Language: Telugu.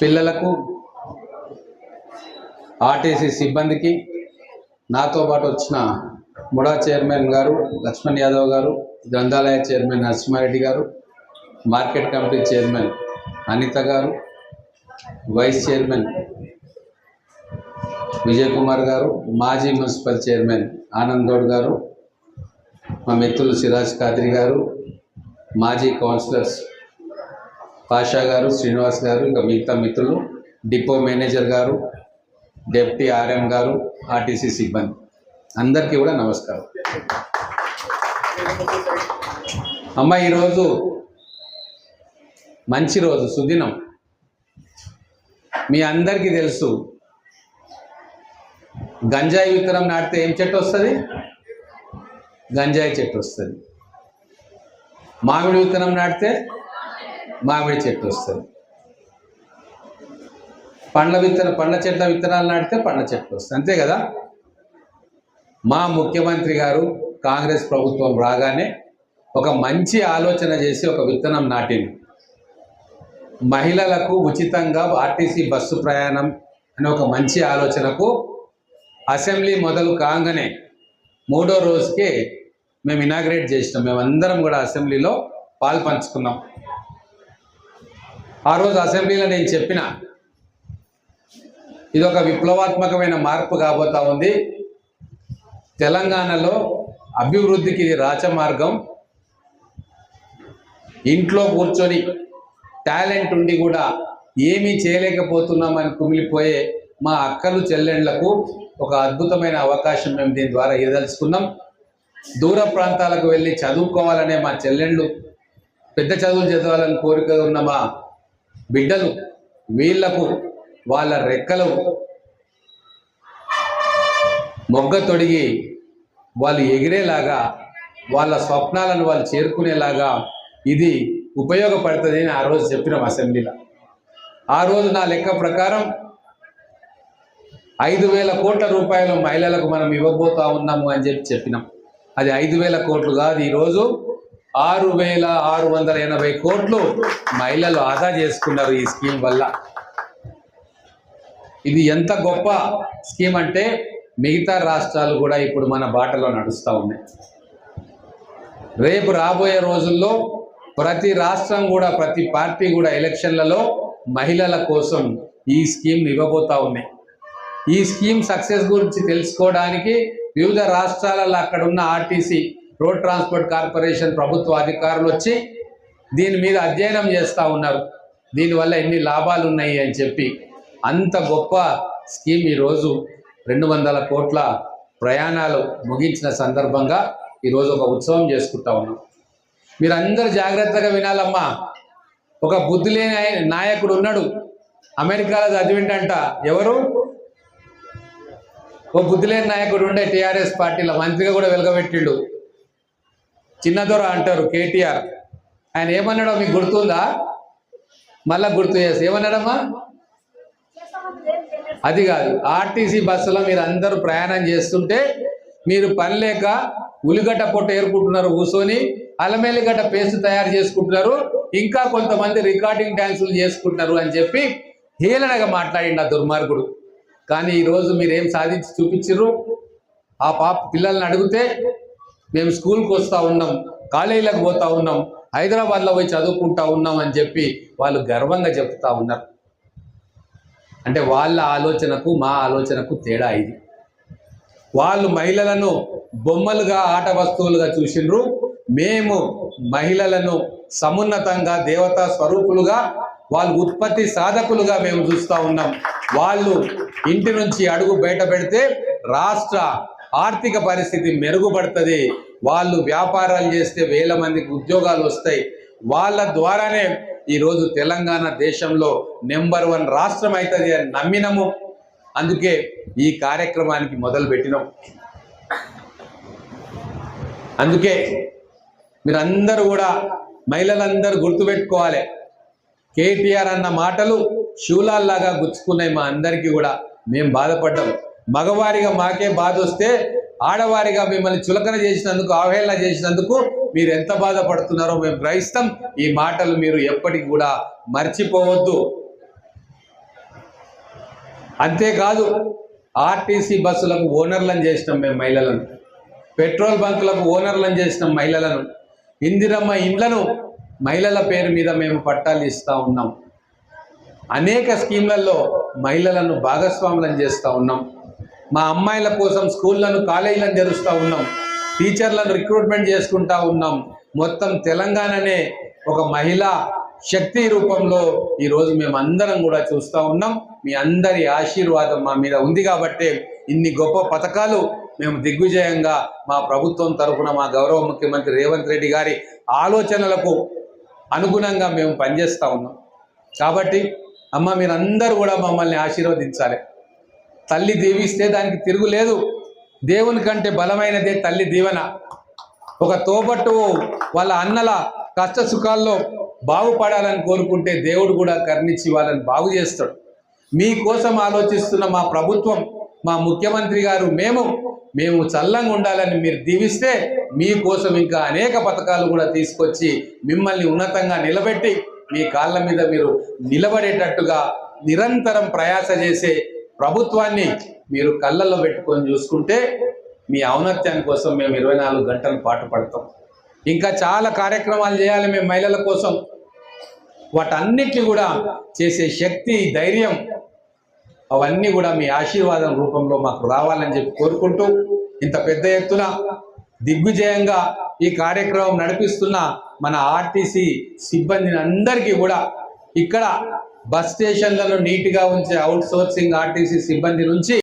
పిల్లలకు ఆర్టీసీ సిబ్బందికి నాతో పాటు వచ్చిన ముడా చైర్మన్ గారు లక్ష్మణ్ యాదవ్ గారు గ్రంథాలయ చైర్మన్ నరసింహారెడ్డి గారు మార్కెట్ కమిటీ చైర్మన్ అనిత గారు వైస్ చైర్మన్ విజయ్ కుమార్ గారు మాజీ మున్సిపల్ చైర్మన్ ఆనంద్ గౌడ్ గారు మా మిత్రులు సిరాజ్ ఖాద్రి గారు మాజీ కౌన్సిలర్స్ పాషా గారు శ్రీనివాస్ గారు ఇంకా మిగతా మిత్రులు డిపో మేనేజర్ గారు డెప్యూటీ ఆర్ఎం గారు ఆర్టీసీ సిబ్బంది. అందరికీ కూడా నమస్కారం. అమ్మ ఈరోజు మంచి రోజు సుదినం. మీ అందరికీ తెలుసు గంజాయి విత్తనం నాటితే ఏం చెట్టు వస్తుంది? గంజాయి చెట్టు వస్తుంది. మామిడి విత్తనం నాటితే మామిడి చెట్టు వస్తుంది. పండ్ల విత్తన పండ్ల చెట్ల విత్తనాలు నాటితే పండ్ల చెట్లు వస్తుంది. అంతే కదా? మా ముఖ్యమంత్రి గారు కాంగ్రెస్ ప్రభుత్వం రాగానే ఒక మంచి ఆలోచన చేసి ఒక విత్తనం నాటింది మహిళలకు ఉచితంగా ఆర్టీసీ బస్సు ప్రయాణం అనే ఒక మంచి ఆలోచనకు అసెంబ్లీ మొదలు కాగానే మూడో రోజుకే మేము ఇనాగ్రేట్ చేసినాం. మేమందరం కూడా అసెంబ్లీలో పాలు పంచుకున్నాం ఆ రోజు అసెంబ్లీలో నేను చెప్పిన ఇది ఒక విప్లవాత్మకమైన మార్పు కాబోతా ఉంది. తెలంగాణలో అభివృద్ధికి రాచ రాచమార్గం. ఇంట్లో కూర్చొని టాలెంట్ ఉండి కూడా ఏమీ చేయలేకపోతున్నామని కుమిలిపోయే మా అక్కలు చెల్లెండ్లకు ఒక అద్భుతమైన అవకాశం మేము దీని ద్వారా ఇవ్వదలుచుకున్నాం. దూర ప్రాంతాలకు వెళ్ళి చదువుకోవాలనే మా చెల్లెండ్లు పెద్ద చదువులు చదవాలని కోరిక ఉన్న మా బిడ్డలు వీళ్ళకు వాళ్ళ రెక్కలు మొగ్గ తొడిగి వాళ్ళు ఎగిరేలాగా వాళ్ళ స్వప్నాలను వాళ్ళు చేరుకునేలాగా ఇది ఉపయోగపడుతుంది అని ఆ రోజు చెప్పినాం అసెంబ్లీలో. ఆ రోజు నా లెక్క ప్రకారం ఐదు వేల కోట్ల రూపాయలు మహిళలకు మనం ఇవ్వబోతా ఉన్నాము అని చెప్పి చెప్పినాం. అది ఐదు వేల కోట్లు కాదు. ఈరోజు ఆరు వేల ఆరు వందల ఎనభై కోట్లు మహిళలు ఆదా చేసుకున్నారు ఈ స్కీమ్ వల్ల. ఇది ఎంత గొప్ప స్కీమ్ అంటే మిగతా రాష్ట్రాలు కూడా ఇప్పుడు మన బాటలో నడుస్తూ ఉన్నాయి. రేపు రాబోయే రోజుల్లో ప్రతి రాష్ట్రం కూడా ప్రతి పార్టీ కూడా ఎలక్షన్లలో మహిళల కోసం ఈ స్కీమ్ ఇవ్వబోతా ఉన్నాయి. ఈ స్కీమ్ సక్సెస్ గురించి తెలుసుకోవడానికి వివిధ రాష్ట్రాలలో అక్కడ ఉన్న ఆర్టీసీ రోడ్ ట్రాన్స్పోర్ట్ కార్పొరేషన్ ప్రభుత్వ అధికారులు వచ్చి దీని మీద అధ్యయనం చేస్తూ ఉన్నారు. దీనివల్ల ఎన్ని లాభాలు ఉన్నాయి అని చెప్పి. అంత గొప్ప స్కీమ్ ఈరోజు రెండు వందల కోట్ల ప్రయాణాలు ముగించిన సందర్భంగా ఈరోజు ఒక ఉత్సవం చేసుకుంటా ఉన్నాం. మీరందరూ జాగ్రత్తగా వినాలమ్మా. ఒక బుద్ధి లేని నాయకుడు ఉన్నాడు. అమెరికాలో చదివిండంట ఎవరు? ఓ బుద్ధిలేని నాయకుడు ఉండే టీఆర్ఎస్ పార్టీలో మంత్రిగా కూడా వెలగబెట్టిండు. చిన్నదొర అంటారు కేటీఆర్. ఆయన ఏమన్నాడో మీకు గుర్తుందా? మళ్ళా గుర్తు చేసి ఏమన్నాడమ్మా? అది కాదు. ఆర్టీసీ బస్సులో మీరు అందరూ ప్రయాణం చేస్తుంటే మీరు పని లేక ఉలిగడ్డ పొట్ట ఏరుకుంటున్నారు కూర్చొని అలమేలిగడ్డ పేస్ట్ తయారు చేసుకుంటున్నారు ఇంకా కొంతమంది రికార్డింగ్ డ్యాన్సులు చేసుకుంటున్నారు అని చెప్పి హీలనగా మాట్లాడిండు ఆ దుర్మార్గుడు. కానీ ఈరోజు మీరు ఏం సాధించి చూపించరు ఆ పాప పిల్లల్ని అడిగితే మేము స్కూల్కి వస్తూ ఉన్నాం కాలేజీలకు పోతూ ఉన్నాం హైదరాబాద్లో పోయి చదువుకుంటా ఉన్నాం అని చెప్పి వాళ్ళు గర్వంగా చెప్తా ఉన్నారు. అంటే వాళ్ళ ఆలోచనకు మా ఆలోచనకు తేడా ఇది. వాళ్ళు మహిళలను బొమ్మలుగా ఆట వస్తువులుగా చూసిండ్రు. మేము మహిళలను సమున్నతంగా దేవతా స్వరూపులుగా వాళ్ళు ఉత్పత్తి సాధకులుగా మేము చూస్తూ ఉన్నాం. వాళ్ళు ఇంటి నుంచి అడుగు బయట పెడితే రాష్ట్ర ఆర్థిక పరిస్థితి మెరుగుపడుతుంది. వాళ్ళు వ్యాపారాలు చేస్తే వేల మందికి ఉద్యోగాలు వస్తాయి. వాళ్ళ ద్వారానే ఈరోజు తెలంగాణ దేశంలో నెంబర్ వన్ రాష్ట్రం అవుతుంది అని నమ్మినము. అందుకే ఈ కార్యక్రమానికి మొదలు పెట్టినాం. అందుకే మీరందరూ కూడా మహిళలందరూ గుర్తుపెట్టుకోవాలి. కేటీఆర్ అన్న మాటలు శూలాల్లాగా గుచ్చుకున్నాయి మా అందరికీ కూడా. మేము బాధపడ్డాం. మగవారిగా మాకే బాధ వస్తే ఆడవారిగా మిమ్మల్ని చులకన చేసినందుకు అవహేళన చేసినందుకు మీరు ఎంత బాధపడుతున్నారో మేము గ్రహిస్తాం. ఈ మాటలు మీరు ఎప్పటికి కూడా మర్చిపోవద్దు. అంతేకాదు ఆర్టీసీ బస్సులకు ఓనర్లను చేసినాం మేము మహిళలను. పెట్రోల్ బంకులకు ఓనర్లను చేసినాం మహిళలను. ఇందిరమ్మ ఇండ్లను మహిళల పేరు మీద మేము పట్టాలు ఇస్తూ ఉన్నాం. అనేక స్కీమ్లలో మహిళలను భాగస్వాములను చేస్తూ ఉన్నాం. మా అమ్మాయిల కోసం స్కూళ్ళను కాలేజీలను తెరుస్తూ ఉన్నాం. టీచర్లను రిక్రూట్మెంట్ చేసుకుంటా ఉన్నాం. మొత్తం తెలంగాణనే ఒక మహిళా శక్తి రూపంలో ఈరోజు మేము అందరం కూడా చూస్తూ ఉన్నాం. మీ అందరి ఆశీర్వాదం మా మీద ఉంది కాబట్టి ఇన్ని గొప్ప పథకాలు మేము దిగ్విజయంగా మా ప్రభుత్వం తరఫున మా గౌరవ ముఖ్యమంత్రి రేవంత్ రెడ్డి గారి ఆలోచనలకు అనుగుణంగా మేము పనిచేస్తూ ఉన్నాం. కాబట్టి అమ్మ మీరందరూ కూడా మమ్మల్ని ఆశీర్వదించాలి. తల్లి దీవిస్తే దానికి తిరుగులేదు దేవుని కంటే బలమైనదే తల్లి దీవెన. ఒక తోబట్టు వాళ్ళ అన్నల కష్ట సుఖాల్లో బాగుపడాలని కోరుకుంటే దేవుడు కూడా కర్ణించి వాళ్ళని బాగు చేస్తాడు. మీకోసం ఆలోచిస్తున్న మా ప్రభుత్వం మా ముఖ్యమంత్రి గారు మేము మేము చల్లంగా ఉండాలని మీరు దీవిస్తే మీకోసం ఇంకా అనేక పథకాలు కూడా తీసుకొచ్చి మిమ్మల్ని ఉన్నతంగా నిలబెట్టి మీ కాళ్ళ మీద మీరు నిలబడేటట్టుగా నిరంతరం ప్రయాస చేసే ప్రభుత్వాన్ని మీరు కళ్ళల్లో పెట్టుకొని చూసుకుంటే మీ ఔన్నత్యాన్ని కోసం మేము ఇరవై నాలుగు గంటలు పాటు పడతాం. ఇంకా చాలా కార్యక్రమాలు చేయాలి మేము మహిళల కోసం. వాటన్నిటిని కూడా చేసే శక్తి ధైర్యం అవన్నీ కూడా మీ ఆశీర్వాదం రూపంలో మాకు రావాలని చెప్పి కోరుకుంటూ ఇంత పెద్ద ఎత్తున దిగ్విజయంగా ఈ కార్యక్రమం నడిపిస్తున్న మన ఆర్టీసీ సిబ్బందిని అందరికీ కూడా ఇక్కడ బస్ స్టేషన్లను నీట్గా ఉంచే అవుట్ సోర్సింగ్ ఆర్టీసీ సిబ్బంది నుంచి